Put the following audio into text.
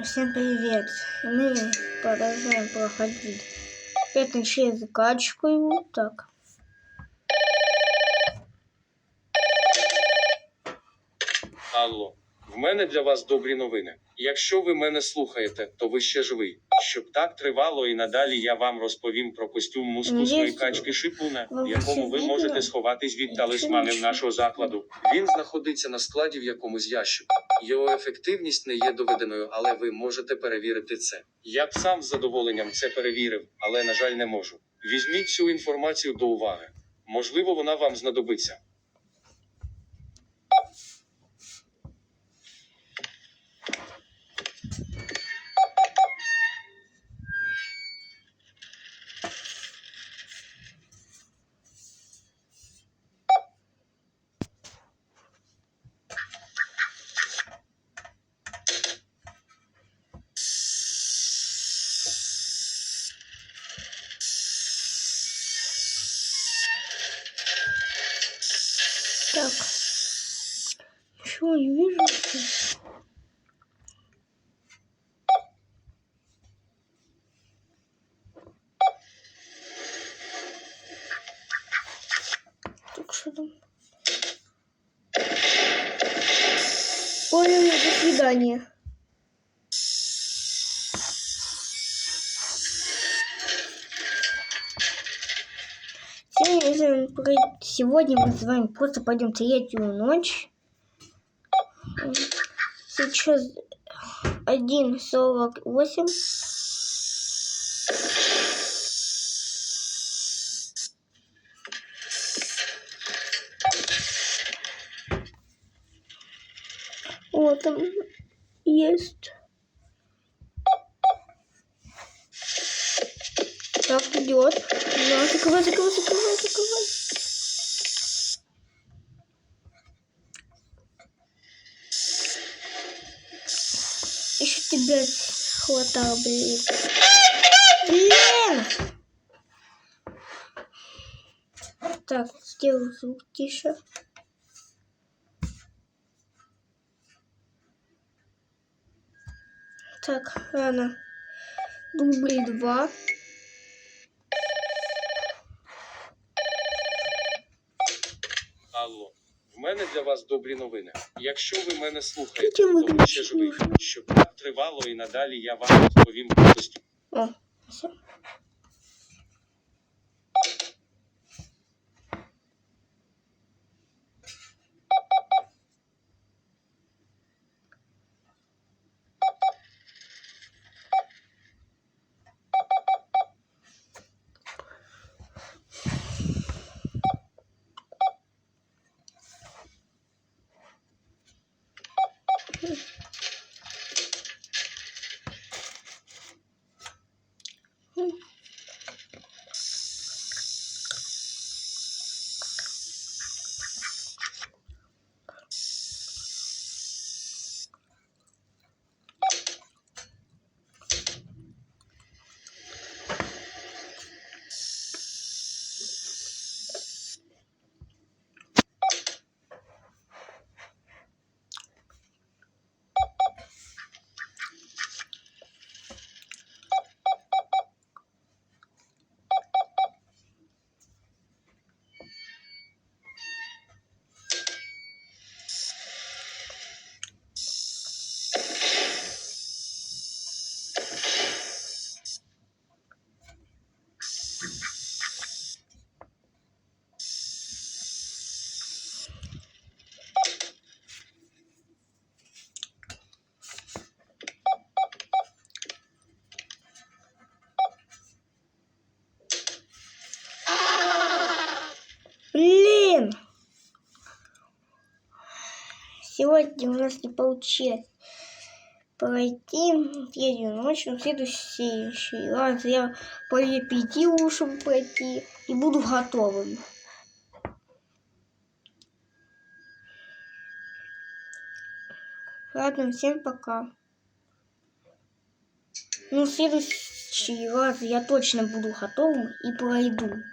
Всем привет! Мы продолжаем проходить. Это через качку. Так. Алло, в мене для вас добрі новини. Якщо ви мене слухаєте, то ви ще живий. Щоб так тривало і надалі я вам розповім про костюм мускусної качки Шипуна, в якому ви можете сховатись від талисманів нашого закладу. Він знаходиться на складі в якомусь ящику. Його ефективність не є доведеною, але ви можете перевірити це. Я б сам з задоволенням це перевірив, але на жаль не можу. Візьміть цю інформацію до уваги. Можливо, вона вам знадобиться. Так. Чего не вижу? Так что там? Ой, до свидания. Сегодня, мы с вами просто пойдем третью ночь. Сейчас 1.48. Вот там есть. Так, идет. Да, закрывай, закрывай, закрывай, закрывай. Тебя хватало, блин. Блин! Так, сделаю звук тише. Так, ладно. Дубль два. Алло, в мене для вас добрі новини. Якщо ви мене слухаєте, то ви ще живий. Щоб так тривало і надалі я вам розповім про костюм. О, Сегодня у нас не получилось пройти третью ночь, но следующий раз я порепетирую, чтобы пройти, и буду готовым. Ладно, всем пока. Ну, следующий раз я точно буду готовым и пройду.